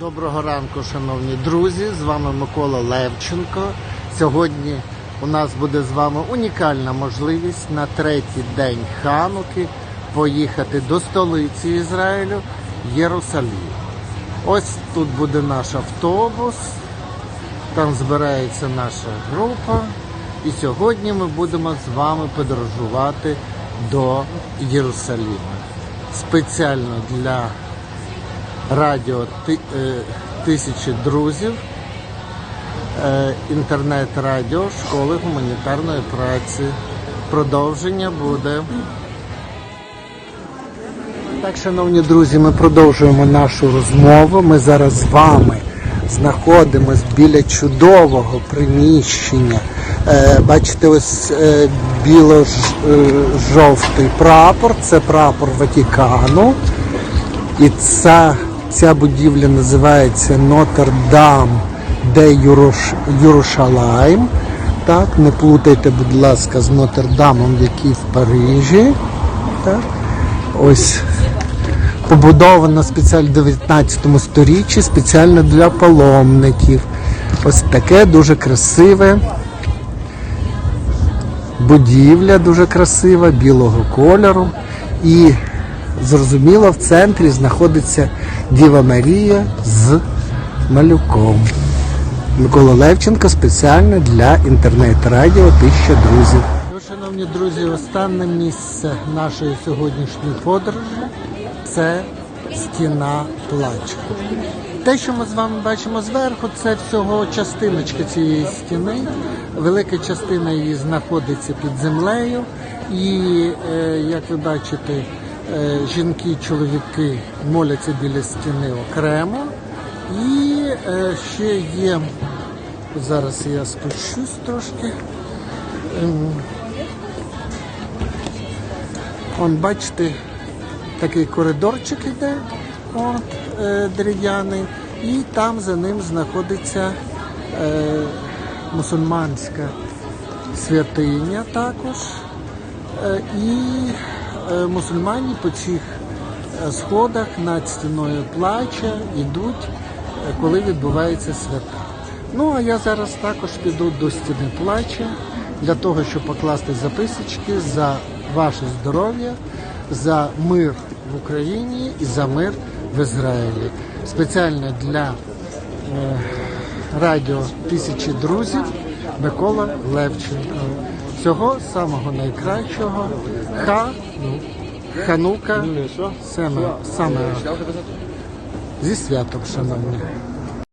Доброго ранку, шановні друзі. З вами Микола Левченко. Сьогодні у нас буде з вами унікальна можливість на третій день Хануки поїхати до столиці Ізраїлю Єрусалим. Ось тут буде наш автобус, там збирається наша група. І сьогодні ми будемо з вами подорожувати до Єрусалима. Спеціально для радіо е, Тисячі друзів, е, інтернет-радіо школи гуманітарної праці. Продовження буде. Так, шановні друзі, ми продовжуємо нашу розмову. Ми зараз з вами знаходимось біля чудового приміщення. Е, бачите, ось біло-жовтий прапор, це прапор Ватикану. І ця, ця будівля називається Нотр-Дам де Юрош, Єрушалайм. Так, не плутайте, будь ласка, з Нотр-Дамом, який в Парижі. Так. Ось побудована спеціально в 19 сторіччі, спеціально для паломників. Ось таке дуже красиве будівля дуже красива, білого кольору. І зрозуміло, в центрі знаходиться Діва Марія з малюком. Микола Левченко спеціально для інтернет-радіо Тисяча друзів. Ну, Шановні друзі, останнє місце нашої сьогоднішньої подорожі це стіна плачу. Те, що ми з вами бачимо зверху, це всього частиночка цієї стіни. Велика частина її знаходиться під землею. І, е, як ви бачите, жінки і чоловіки моляться біля стіни окремо. І е, ще є, зараз я спущусь трошки. Ем, Он, бачите, такий коридорчик іде, от, е, дерев'яний, і там за ним знаходиться е, мусульманська святиня також. Е, і е, мусульмані по цих е, сходах над стіною плача йдуть, е, коли відбувається свята. Ну а я зараз також піду до стіни плача для того, щоб покласти записочки за ваше здоров'я, за мир в Україні і за мир в Ізраїлі. Спеціально для е, радіо Тисячі друзів Микола Левченко. Всього самого найкращого. Ха, Ханука, саме, саме зі святом, шановні.